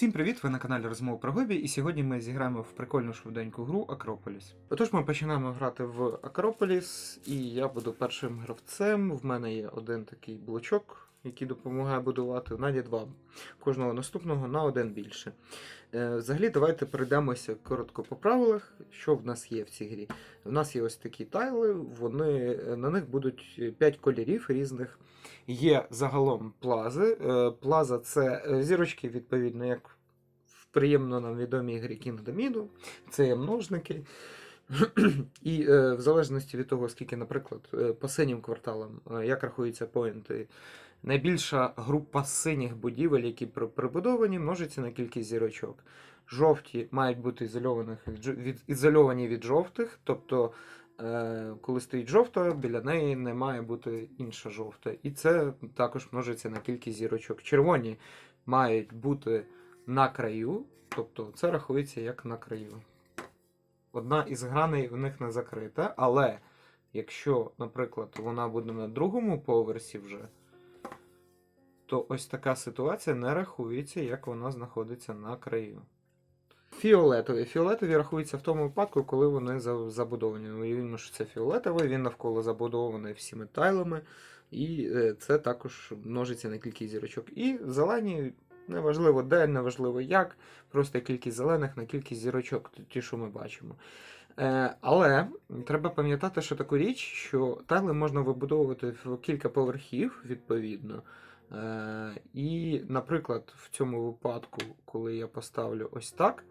Всім привіт! Ви на каналі Розмов про Гобі, і сьогодні ми зіграємо в прикольну швиденьку гру Акрополіс. Отож, ми починаємо грати в Акрополіс, і я буду першим гравцем. В мене є один такий блочок, який допомагає будувати. Наді два. Кожного наступного на один більше. Е, взагалі, давайте перейдемося коротко по правилах, що в нас є в цій грі. У нас є ось такі тайли, вони, на них будуть 5 кольорів різних. Є загалом плази. Е, Плаза це е, зірочки, відповідно, як в приємно нам відомій грі Кінгдоміду. Це є множники. І е, в залежності від того, скільки, наприклад, е, по синім кварталам, е, як рахуються поінти, найбільша група синіх будівель, які прибудовані, множиться на кількість зірочок. Жовті мають бути ізольованих від, ізольовані від жовтих, тобто е, коли стоїть жовта, біля неї не має бути інша жовта. І це також множиться на кількість зірочок. Червоні мають бути на краю, тобто це рахується як на краю. Одна із граней в них не закрита, але якщо, наприклад, вона буде на другому поверсі вже, то ось така ситуація не рахується, як вона знаходиться на краю. Фіолетові. Фіолетові рахуються в тому випадку, коли вони забудовані. Уявімо, що це фіолетовий, він навколо забудований всіми тайлами, і е, це також множиться на кількість зірочок. І зелені, неважливо де, неважливо як, просто кількість зелених на кількість зірочок, ті, що ми бачимо. Е, але треба пам'ятати, що таку річ, що тайли можна вибудовувати в кілька поверхів, відповідно. Е, і, наприклад, в цьому випадку, коли я поставлю ось так,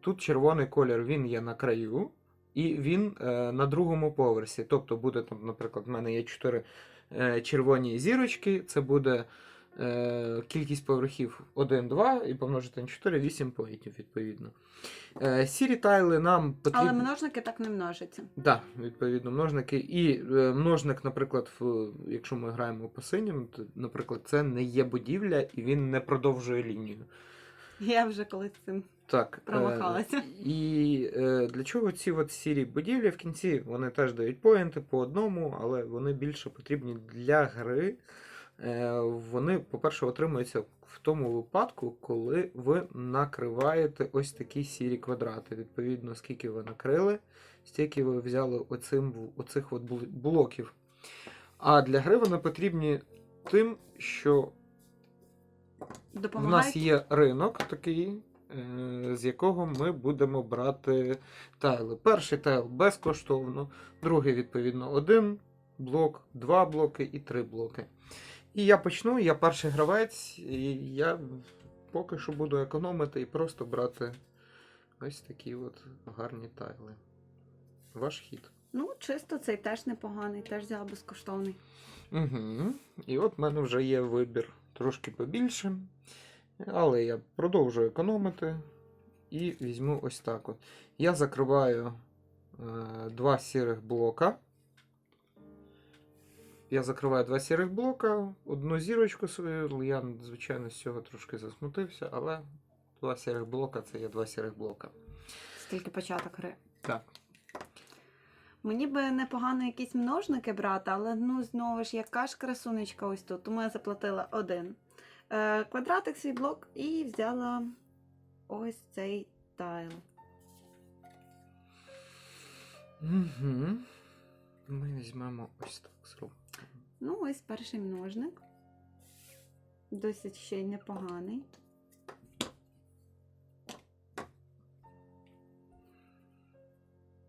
тут червоний колір він є на краю, і він е, на другому поверсі. Тобто буде там, наприклад, в мене є 4 е, червоні зірочки, це буде е, кількість поверхів 1, 2 і помножити на 4, 8 поїтів, відповідно. Е, сірі тайли нам потрібні. Але множники так не множаться. Так, відповідно, множники. І е, множник, наприклад, в, якщо ми граємо по синім, то, наприклад, це не є будівля і він не продовжує лінію. Я вже колись цим. Так. Промахалася. І е, для чого ці от сірі будівлі в кінці вони теж дають поінти по одному, але вони більше потрібні для гри. Е, вони, по-перше, отримуються в тому випадку, коли ви накриваєте ось такі сірі квадрати. Відповідно, скільки ви накрили, стільки ви взяли оцим, оцих от блоків. А для гри вони потрібні тим, що в нас є ринок такий, е, з якого ми будемо брати тайли. Перший тайл безкоштовно, другий, відповідно, один блок, два блоки і три блоки. І я почну, я перший гравець, і я поки що буду економити і просто брати ось такі от гарні тайли. Ваш хід. Ну, чисто цей теж непоганий, теж взяла безкоштовний. Угу. І от в мене вже є вибір трошки побільше. Але я продовжую економити і візьму ось так. от. Я закриваю е, два сірих блока. Я закриваю два сірих блока, одну зірочку свою. Я, звичайно, з цього трошки засмутився, але два сірих блока це є два сірих блока. Стільки початок гри. Так. Мені би непогано якісь множники брати, але ну знову ж яка ж красунечка ось тут. Тому я заплатила один е, квадратик свій блок і взяла ось цей тайл. Угу. Ми візьмемо ось так зробимо. Ну, ось перший множник. Досить ще й непоганий.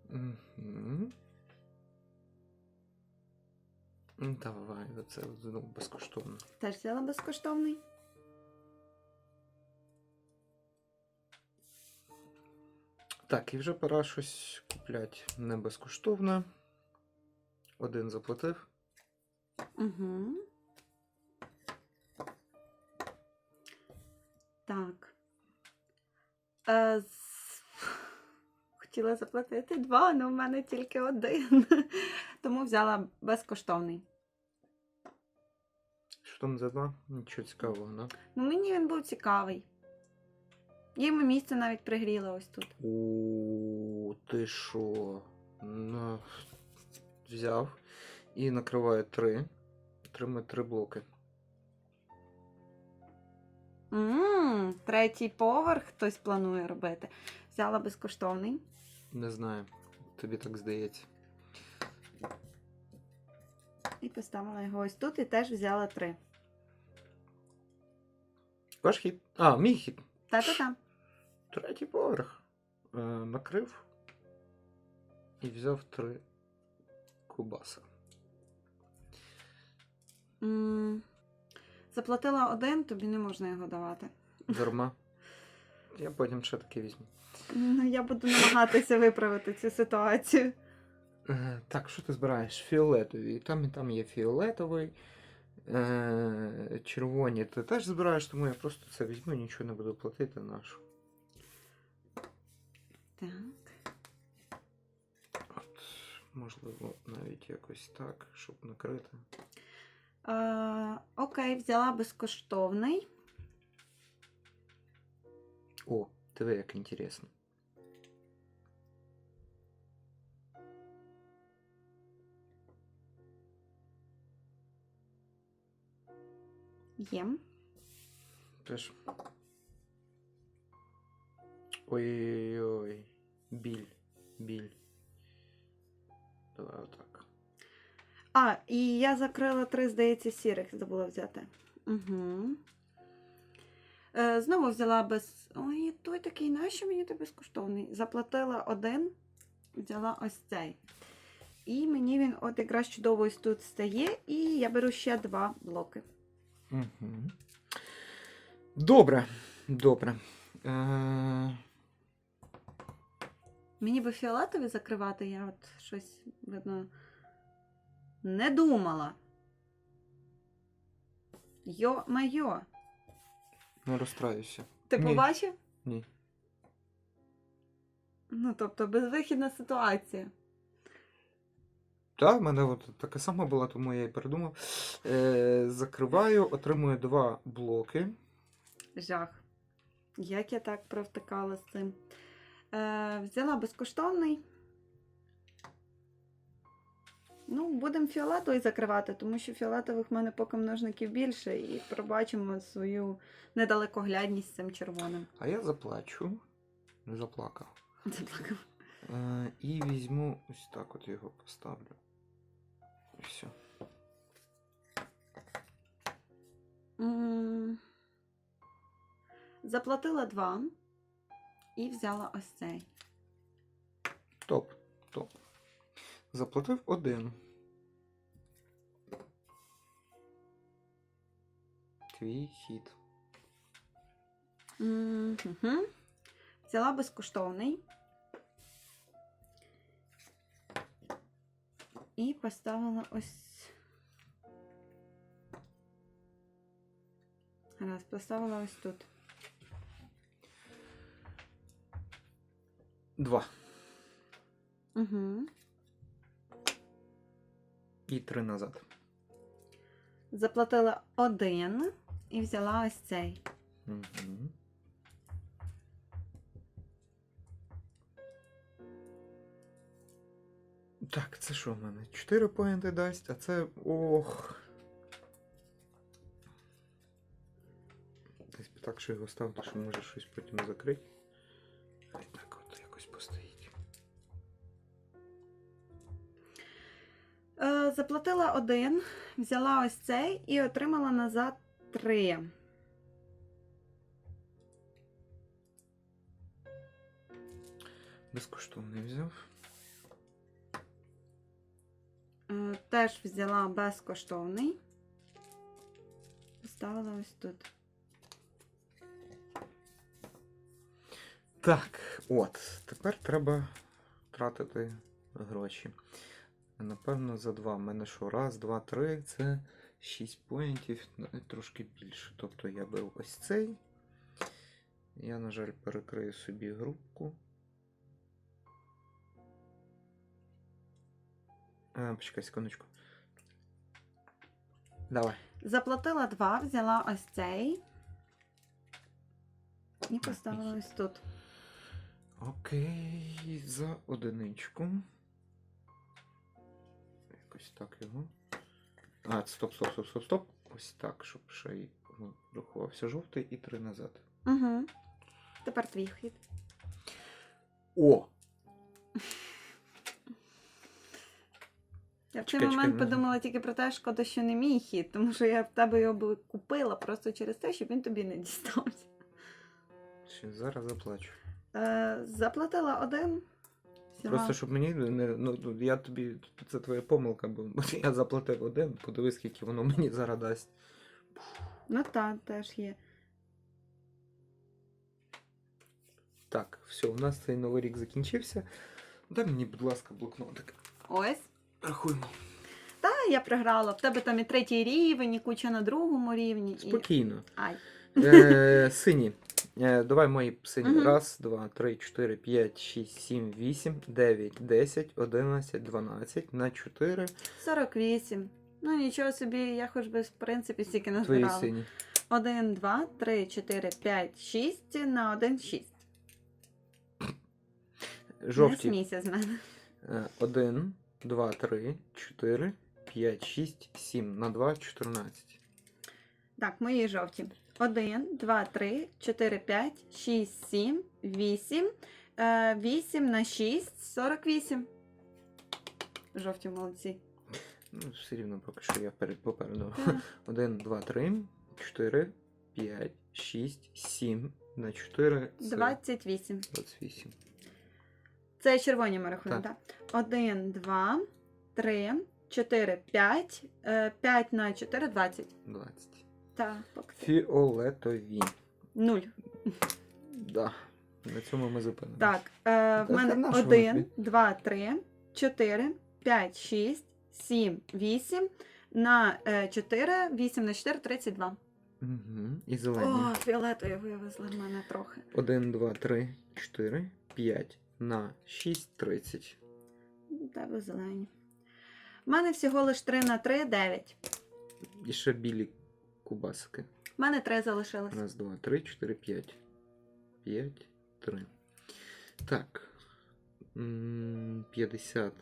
Угу. Давай, оце ну, безкоштовно. Теж взяла безкоштовний. Так, і вже пора щось купляти не безкоштовне. Один заплатив. Угу. Так. Е, з- Хотіла заплатити два, але в мене тільки один. Тому взяла безкоштовний. Що там за два? Нічого цікавого, да? Ну, мені він був цікавий. Йому місце навіть пригріла ось тут. У ти що? Ну, взяв і накриваю три. Отримую три блоки. Ммм, третій поверх хтось планує робити. Взяла безкоштовний. Не знаю. Тобі так здається. І поставила його ось тут і теж взяла три. Ваш хід. А, мій хід. Та-та-та. Третій поверх. Е, накрив і взяв три кубаса. М, Заплатила один, тобі не можна його давати. Дарма. Я потім ще таки візьму. Ну, я буду намагатися виправити цю ситуацію. Е, так, що ти збираєш? Фіолетові. Там і там є фіолетовий. Е, червоні ти теж збираєш, тому я просто це візьму і нічого не буду платити нашу. Так. От, можливо, навіть якось так, щоб накрити. Е, окей, взяла безкоштовний. О, диви, як інтересно. Є. Теж. Ой-ой-ой. А, і я закрила три, здається, сірих, забула взяти. Угу. Е, знову взяла без. Ой, той такий, нащо мені той безкоштовний? Заплатила один, взяла ось цей. І мені він от якраз чудово ось тут стає, і я беру ще два блоки. Угу. Добре. Добре. Е, Мені би фіолетові закривати, я от щось, видно, не думала. Йо-майо. не розстраюся. Ти Ні. побачив? Ні. Ну, тобто, безвихідна ситуація. Так, в мене от така сама була, тому я і передумав. Е, закриваю, отримую два блоки. Жах. Як я так провтикала з цим? Е, взяла безкоштовний. Ну, будемо фіолетовий закривати, тому що фіолетових в мене поки множників більше, і пробачимо свою недалекоглядність з цим червоним. А я заплачу. Заплакав. Заплакав. Е, і візьму ось так от його поставлю. І все. М, Заплатила два і взяла ось цей. Топ, топ. Заплатив один. Твій хід. Угу. Взяла безкоштовний. І поставила ось. Раз, поставила ось тут. Два. Угу. І три назад. Заплатила один і взяла ось цей. Угу. Так, це що в мене? 4 поінти дасть, а це. Ох. Десь так, що його ставити, що може щось потім закрити. Заплатила один, взяла ось цей і отримала назад три. Безкоштовний взяв. Е, теж взяла безкоштовний. Поставила ось тут. Так, от. Тепер треба тратити гроші. Напевно, за два. У мене що? Раз, два, три. Це 6 поінтів, трошки більше. Тобто я беру ось цей. Я, на жаль, перекрию собі групку. А, почекай секундочку. Давай. Заплатила два, взяла ось цей. І поставила ось тут. Окей, за одиничку. Якось так його. А, стоп, стоп, стоп, стоп, стоп. Ось так, щоб ще й ну, рахувався жовтий і три назад. Угу. Тепер твій хід. О! Я в цей Чекай, момент чекай, ну. подумала тільки про те, шкода, що не мій хід, тому що я в тебе його би купила просто через те, щоб він тобі не дістався. Ще зараз заплачу. Е, заплатила один. Всього. Просто щоб мені не. Ну, ну, я тобі. Це твоя помилка, бо я заплатив один, подивись, скільки воно мені зараз дасть. Ну так, теж є. Так, все, у нас цей новий рік закінчився. Дай мені, будь ласка, блокнотик. Ось. Рахуємо. Та я програла. В тебе там і третій рівень, і куча на другому рівні. І... Спокійно. Ай. Е, сині. Е, давай мої сині. Мгм. Раз, два, три, чотири, п'ять, шість, сім, вісім, дев'ять, десять, одинадцять, дванадцять, на чотири. 48. Ну нічого собі, я хоч би в принципі стільки Твої назбирала. сині. 1, 2, 3, 4, 5, 6 на 1, 6. Не Жовті. смійся з мене. Е, Один, два, три, чотири, п'ять, шість, сім. На два, чотирнадцять. Так, мої жовті. 1, 2, 3, 4, 5, 6, 7, 8. 8 на 6, 48. Жовті молодці. Ну, все рівно поки що я перед попереду. Так. Один, два, три, чотири, п'ять, шість, сім. На чотири. це 28. 28. Це червоні ми рахуємо, Так. так? 1, 2, 3, 4, 5. 5 на 4, 20. 20. Так, поки. Фіолетові. 0. Да. На цьому ми зупинимо. Так, е, в мене на що воно 1, тобі? 2, 3, 4, 5, 6, 7, 8. На е, 4, 8 на 4, 32. Угу. І зелені. О, фіолетові вивезли в мене трохи. 1, 2, 3, 4, 5. На 6, 30. У Тебе зелені. У мене всього лише 3 на 3, 9. І ще білі кубасики. У мене 3 залишилось. Раз, два, три, чотири, п'ять. П'ять, три. Так. М, 50,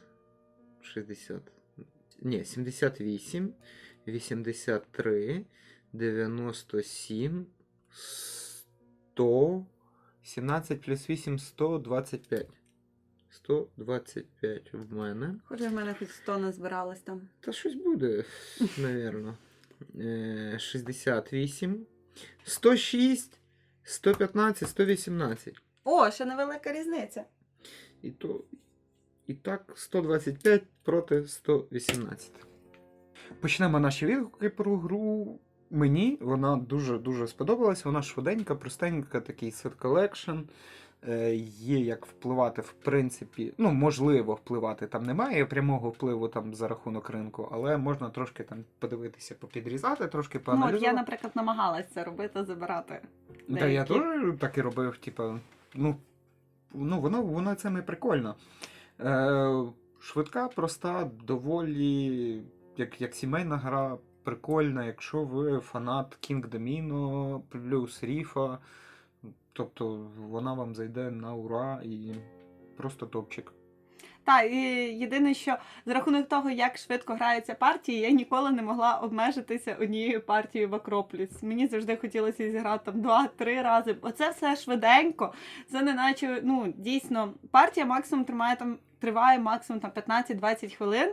60. Ні, 78, 83, 97, 100, 17 плюс 8, 125. 125 в мене. Хоча в мене хоч 100 назбиралось там. Та щось буде, навірно. Е, 68, 106, 115, 118. О, ще невелика різниця. І то. І так, 125 проти 118. Почнемо наші відгуки про гру. Мені вона дуже-дуже сподобалась. Вона швиденька, простенька, такий set collection. Е, Є як впливати, в принципі, ну, можливо, впливати там немає прямого впливу там за рахунок ринку, але можна трошки там подивитися, попідрізати, трошки Ну, от я, наприклад, намагалась це робити, забирати. Та я теж так і робив, типу, ну, ну воно, воно цим і прикольно. Е, швидка, проста, доволі, як, як сімейна гра, прикольна, якщо ви фанат King Domino плюс Ріфа, тобто вона вам зайде на ура і просто топчик. Так, і єдине, що за рахунок того, як швидко граються партії, я ніколи не могла обмежитися однією партією в Акрополіс. Мені завжди хотілося зіграти там два-три рази. Оце все швиденько. Це не наче, ну, дійсно, партія максимум тримає там. Триває максимум там 15-20 хвилин.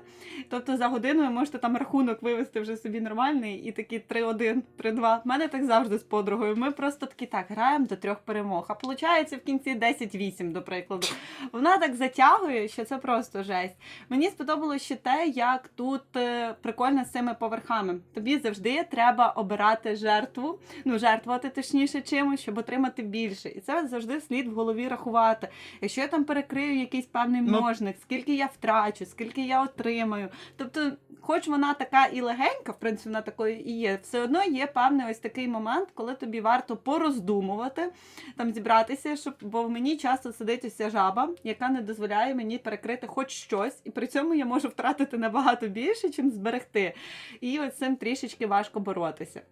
Тобто за годину ви можете там рахунок вивести вже собі нормальний і такі 3-1, 3-2. У мене так завжди з подругою. Ми просто такі так граємо до трьох перемог. А виходить в кінці 10-8, до прикладу. Вона так затягує, що це просто жесть. Мені сподобалося ще те, як тут е, прикольно з цими поверхами. Тобі завжди треба обирати жертву, ну жертвувати точніше чимось, щоб отримати більше. І це завжди слід в голові рахувати. Якщо я там перекрию якийсь певний Ну. Множник, скільки я втрачу, скільки я отримаю. Тобто, хоч вона така і легенька, в принципі, вона такою і є, все одно є певний ось такий момент, коли тобі варто пороздумувати, там зібратися, щоб бо в мені часто сидить ось жаба, яка не дозволяє мені перекрити хоч щось, і при цьому я можу втратити набагато більше, чим зберегти. І ось цим трішечки важко боротися.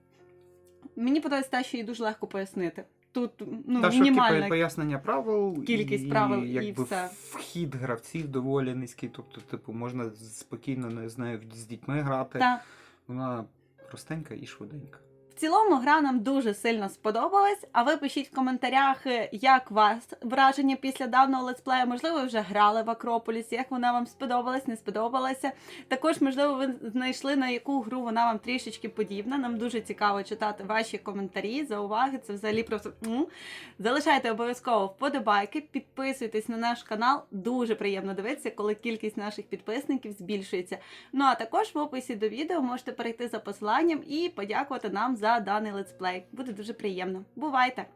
Мені подобається те, що її дуже легко пояснити. Тут ну, Та швидке мінімальна пояснення правил, кількість правил і якби все. вхід гравців доволі низький. Тобто, типу, можна спокійно не знаю, з дітьми грати. та Вона простенька і швиденька. Цілому гра нам дуже сильно сподобалась. А ви пишіть в коментарях, е, як вас враження після давнього летсплею. Можливо, ви вже грали в Акрополіс, як вона вам сподобалась, не сподобалася. Також, можливо, ви знайшли на яку гру вона вам трішечки подібна. Нам дуже цікаво читати ваші коментарі, зауваги. Це взагалі просто залишайте обов'язково вподобайки, підписуйтесь на наш канал. Дуже приємно дивитися, коли кількість наших підписників збільшується. Ну а також в описі до відео можете перейти за посиланням і подякувати нам за даний летсплей. Буде дуже приємно. Бувайте!